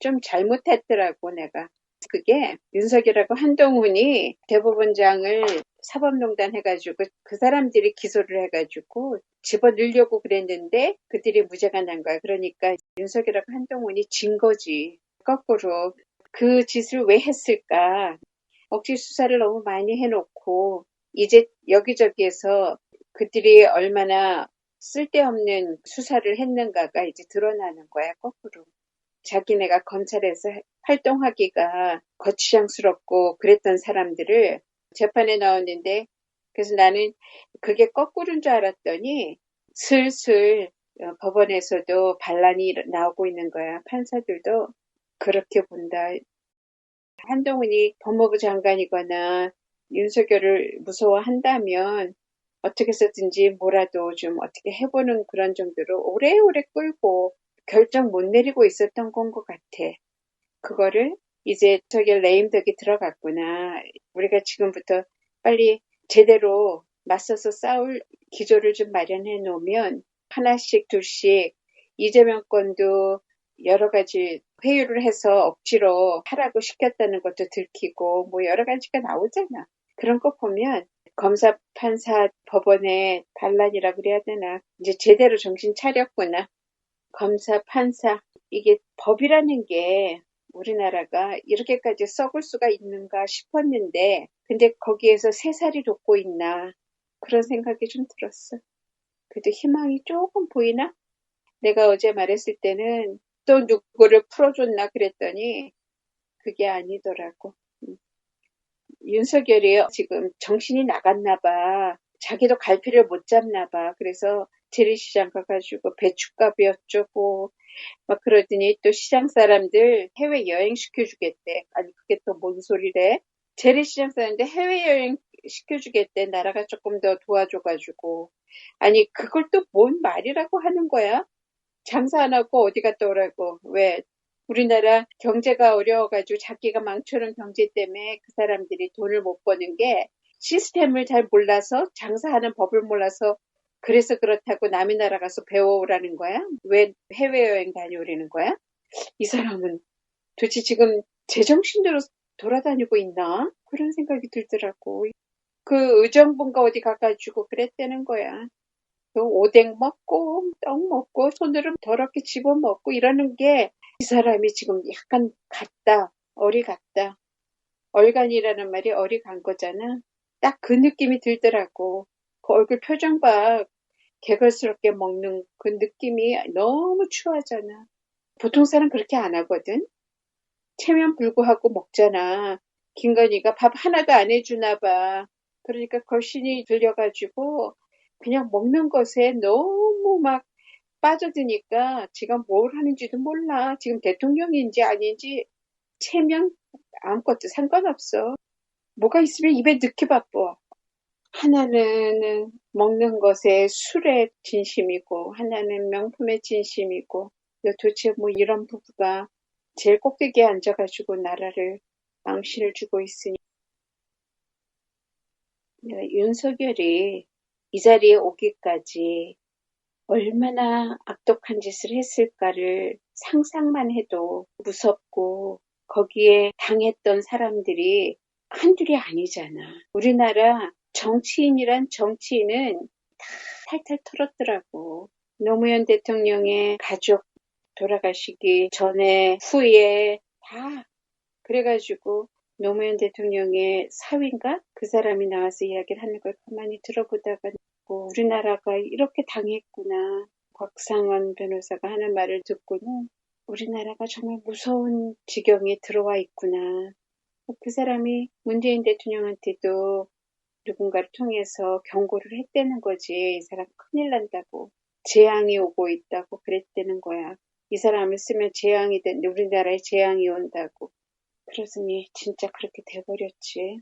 좀 잘못했더라고 내가. 그게 윤석열하고 한동훈이 대법원장을 사법농단 해가지고 그 사람들이 기소를 해가지고 집어넣으려고 그랬는데 그들이 무죄가 난 거야. 그러니까 윤석열하고 한동훈이 진 거지. 거꾸로 그 짓을 왜 했을까? 억지 수사를 너무 많이 해놓고 이제 여기저기에서 그들이 얼마나 쓸데없는 수사를 했는가가 이제 드러나는 거야, 거꾸로. 자기네가 검찰에서 활동하기가 거추장스럽고 그랬던 사람들을 재판에 나왔는데 그래서 나는 그게 거꾸로인 줄 알았더니 슬슬 어, 법원에서도 반란이 나오고 있는 거야. 판사들도 그렇게 본다. 한동훈이 법무부 장관이거나 윤석열을 무서워한다면 어떻게 해서든지 뭐라도 좀 어떻게 해보는 그런 정도로 오래오래 끌고 결정 못 내리고 있었던 건 것 같아. 그거를 이제 저기 레임덕이 들어갔구나. 우리가 지금부터 빨리 제대로 맞서서 싸울 기조를 좀 마련해 놓으면 하나씩 둘씩 이재명 건도 여러 가지 회유를 해서 억지로 하라고 시켰다는 것도 들키고 뭐 여러 가지가 나오잖아. 그런 거 보면 검사, 판사, 법원의 반란이라 그래야 되나. 이제 제대로 정신 차렸구나. 검사, 판사. 이게 법이라는 게 우리나라가 이렇게까지 썩을 수가 있는가 싶었는데, 근데 거기에서 세 살이 돋고 있나. 그런 생각이 좀 들었어. 그래도 희망이 조금 보이나? 내가 어제 말했을 때는 또 누구를 풀어줬나 그랬더니 그게 아니더라고. 음. 윤석열이 지금 정신이 나갔나 봐. 자기도 갈피를 못 잡나 봐. 그래서 재래시장 가가지고 배춧값이 어쩌고 막 그러더니 또 시장 사람들 해외 여행 시켜주겠대. 아니 그게 또 뭔 소리래? 재래 시장 사람들 해외 여행 시켜주겠대. 나라가 조금 더 도와줘가지고. 아니 그걸 또 뭔 말이라고 하는 거야? 장사 안 하고 어디 갔다 오라고. 왜? 우리나라 경제가 어려워가지고 자기가 망쳐놓은 경제 때문에 그 사람들이 돈을 못 버는 게 시스템을 잘 몰라서 장사하는 법을 몰라서 그래서 그렇다고 남의 나라 가서 배워오라는 거야? 왜 해외여행 다녀오라는 거야? 이 사람은 도대체 지금 제정신대로 돌아다니고 있나? 그런 생각이 들더라고. 그 의정부인가 어디 가가지고 그랬다는 거야. 그 오뎅 먹고 떡 먹고 손으로 더럽게 집어먹고 이러는 게 이 사람이 지금 약간 같다. 어리 같다. 얼간이라는 말이 어리 간 거잖아. 딱 그 느낌이 들더라고. 그 얼굴 표정 봐. 개걸스럽게 먹는 그 느낌이 너무 추하잖아. 보통 사람 그렇게 안 하거든. 체면 불구하고 먹잖아. 김건희가 밥 하나도 안 해주나 봐. 그러니까 걸신이 들려가지고 그냥 먹는 것에 너무 막 빠져드니까 지가 뭘 하는지도 몰라. 지금 대통령인지 아닌지 체면 아무것도 상관없어. 뭐가 있으면 입에 넣기 바빠. 하나는 먹는 것에 술에 진심이고 하나는 명품에 진심이고 도대체 뭐 이런 부부가 제일 꼭대기에 앉아가지고 나라를 망신을 주고 있으니 윤석열이 이 자리에 오기까지 얼마나 악독한 짓을 했을까를 상상만 해도 무섭고 거기에 당했던 사람들이 한둘이 아니잖아. 우리나라 정치인이란 정치인은 다 탈탈 털었더라고. 노무현 대통령의 가족 돌아가시기 전에 후에 다 그래가지고 노무현 대통령의 사위인가? 그 사람이 나와서 이야기를 하는 걸 가만히 들어보다가 우리나라가 이렇게 당했구나. 곽상원 변호사가 하는 말을 듣고는 우리나라가 정말 무서운 지경에 들어와 있구나. 그 사람이 문재인 대통령한테도 누군가를 통해서 경고를 했다는 거지. 이 사람 큰일 난다고. 재앙이 오고 있다고 그랬다는 거야. 이 사람을 쓰면 재앙이 된, 우리나라에 재앙이 온다고. 그러더니 진짜 그렇게 돼버렸지.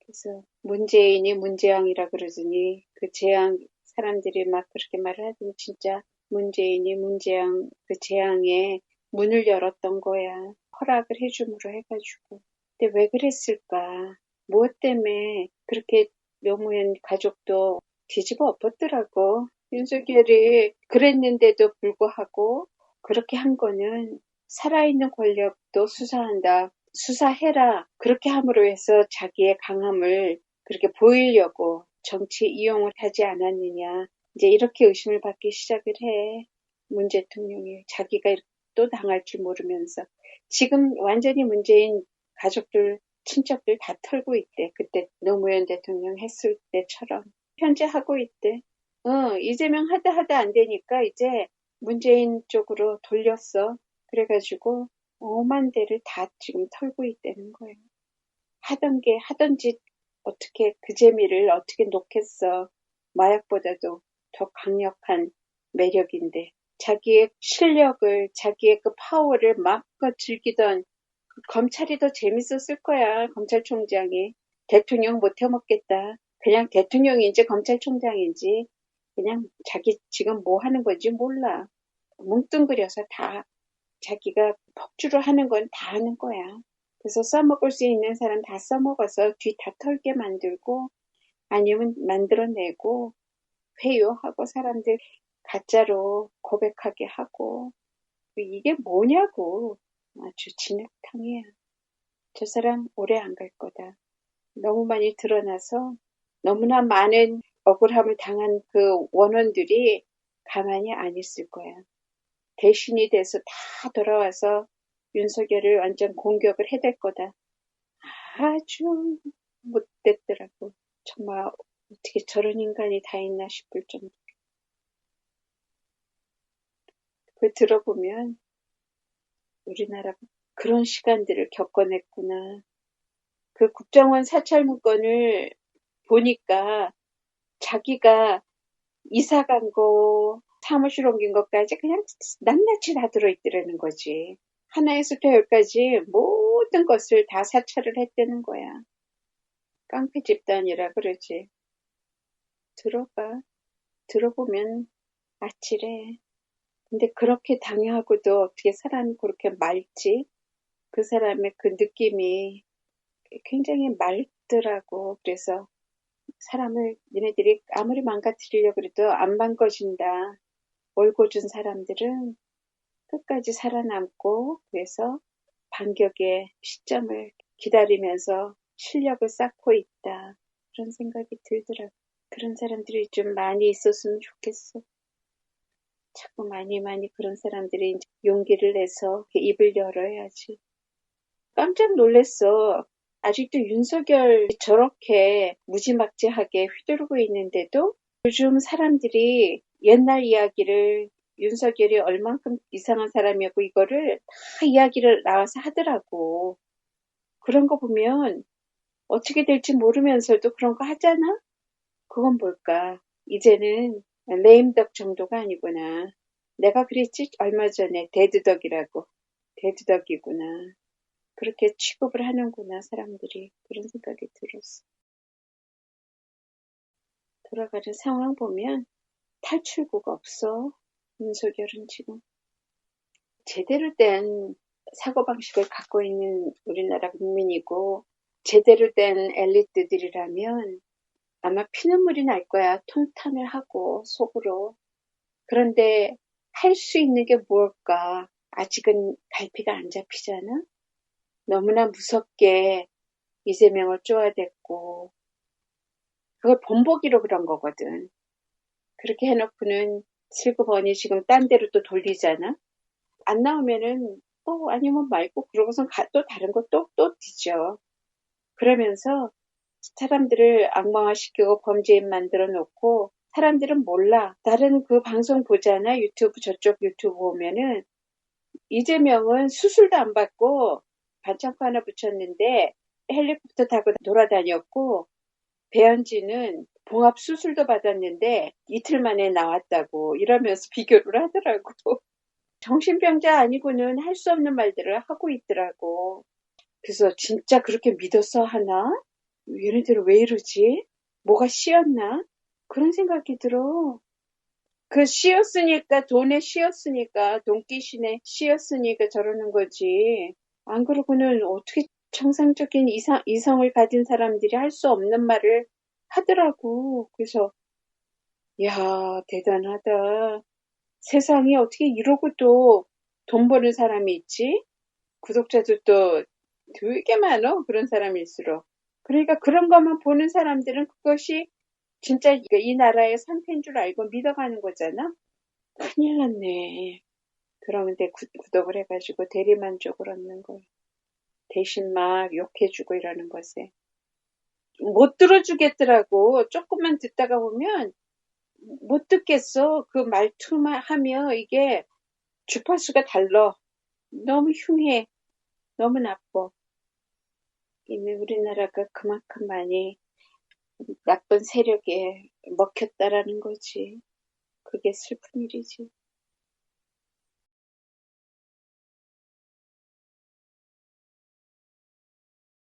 그래서 문재인이 문재앙이라 그러더니 그 재앙 사람들이 막 그렇게 말을 하더니 진짜 문재인이 문재앙 그 재앙에 문을 열었던 거야. 허락을 해줌으로 해가지고. 근데 왜 그랬을까? 무엇 때문에 그렇게 노무현 가족도 뒤집어 엎었더라고. 윤석열이 그랬는데도 불구하고 그렇게 한 거는 살아있는 권력도 수사한다. 수사해라. 그렇게 함으로 해서 자기의 강함을 그렇게 보이려고 정치 이용을 하지 않았느냐. 이제 이렇게 의심을 받기 시작을 해. 문 대통령이 자기가 또 당할 줄 모르면서 지금 완전히 문재인 가족들 친척들 다 털고 있대. 그때 노무현 대통령 했을 때처럼 현재 하고 있대. 어, 이재명 하다 하다 안 되니까 이제 문재인 쪽으로 돌렸어. 그래가지고 오만 대를 다 지금 털고 있다는 거예요. 하던 게 하던 짓 어떻게 그 재미를 어떻게 놓겠어. 마약보다도 더 강력한 매력인데 자기의 실력을 자기의 그 파워를 마음껏 즐기던 그 검찰이 더 재밌었을 거야 검찰총장이. 대통령 못 해먹겠다. 그냥 대통령인지 검찰총장인지 그냥 자기 지금 뭐 하는 건지 몰라. 뭉뚱그려서 다 자기가 폭주를 하는 건 다 하는 거야. 그래서 써먹을 수 있는 사람 다 써먹어서 뒤 다 털게 만들고 아니면 만들어내고 회유하고 사람들 가짜로 고백하게 하고. 이게 뭐냐고 아주 진흙탕이야. 저 사람 오래 안 갈 거다. 너무 많이 드러나서 너무나 많은 억울함을 당한 그 원원들이 가만히 안 있을 거야. 대신이 돼서 다 돌아와서 윤석열을 완전 공격을 해댈 거다. 아주 못됐더라고. 정말 어떻게 저런 인간이 다 있나 싶을 정도. 그 들어보면 우리나라가 그런 시간들을 겪어냈구나. 그 국정원 사찰 문건을 보니까 자기가 이사 간 거, 사무실 옮긴 것까지 그냥 낱낱이 다 들어있더라는 거지. 하나에서부터 열까지 모든 것을 다 사찰을 했다는 거야. 깡패 집단이라 그러지. 들어봐. 들어보면 아찔해. 근데 그렇게 당하고도 어떻게 사람이 그렇게 맑지? 그 사람의 그 느낌이 굉장히 맑더라고. 그래서 사람을 니네들이 아무리 망가뜨리려고 그래도 안 망가진다. 올고 준 사람들은 끝까지 살아남고 그래서 반격의 시점을 기다리면서 실력을 쌓고 있다. 그런 생각이 들더라고. 그런 사람들이 좀 많이 있었으면 좋겠어. 자꾸 많이 많이 그런 사람들이 용기를 내서 입을 열어야지. 깜짝 놀랐어. 아직도 윤석열 저렇게 무지막지하게 휘두르고 있는데도 요즘 사람들이 옛날 이야기를 윤석열이 얼만큼 이상한 사람이었고 이거를 다 이야기를 나와서 하더라고. 그런 거 보면 어떻게 될지 모르면서도 그런 거 하잖아? 그건 뭘까? 이제는 레임덕 정도가 아니구나. 내가 그랬지 얼마 전에 데드덕이라고. 데드덕이구나. 그렇게 취급을 하는구나 사람들이. 그런 생각이 들었어. 돌아가는 상황 보면 탈출구가 없어. 윤석열은 지금 제대로 된 사고방식을 갖고 있는 우리나라 국민이고 제대로 된 엘리트들이라면 아마 피눈물이 날 거야. 통탄을 하고 속으로. 그런데 할 수 있는 게 무엇일까? 아직은 갈피가 안 잡히잖아. 너무나 무섭게 이재명을 쪼아댔고 그걸 본보기로 그런 거거든. 그렇게 해놓고는 슬그머니 지금 딴 데로 또 돌리잖아. 안 나오면은 또 아니면 말고 그러고선 또 다른 거 또 또 뒤져. 그러면서 사람들을 악마화시키고 범죄인 만들어 놓고 사람들은 몰라. 다른 그 방송 보잖아. 유튜브 저쪽 유튜브 보면은 이재명은 수술도 안 받고 반창고 하나 붙였는데 헬리콥터 타고 돌아다녔고 배현진은 봉합 수술도 받았는데 이틀 만에 나왔다고 이러면서 비교를 하더라고. 정신병자 아니고는 할 수 없는 말들을 하고 있더라고. 그래서 진짜 그렇게 믿었어 하나? 얘네들 왜 이러지? 뭐가 씌었나? 그런 생각이 들어. 그 씌었으니까 돈에 씌었으니까 돈기신에 씌었으니까 저러는 거지. 안 그러고는 어떻게 정상적인 이상, 이성을 가진 사람들이 할 수 없는 말을 하더라고. 그래서 야 대단하다. 세상이 어떻게 이러고도 돈 버는 사람이 있지. 구독자들도 되게 많어. 그런 사람일수록. 그러니까 그런 것만 보는 사람들은 그것이 진짜 이 나라의 상태인 줄 알고 믿어가는 거잖아. 큰일 났네. 그러는데 구독을 해가지고 대리만족을 얻는 거야. 대신 막 욕해주고 이러는 것에. 못 들어주겠더라고. 조금만 듣다가 보면 못 듣겠어. 그 말투만 하면 이게 주파수가 달라. 너무 흉해. 너무 나빠. 이미 우리나라가 그만큼 많이 나쁜 세력에 먹혔다라는 거지. 그게 슬픈 일이지.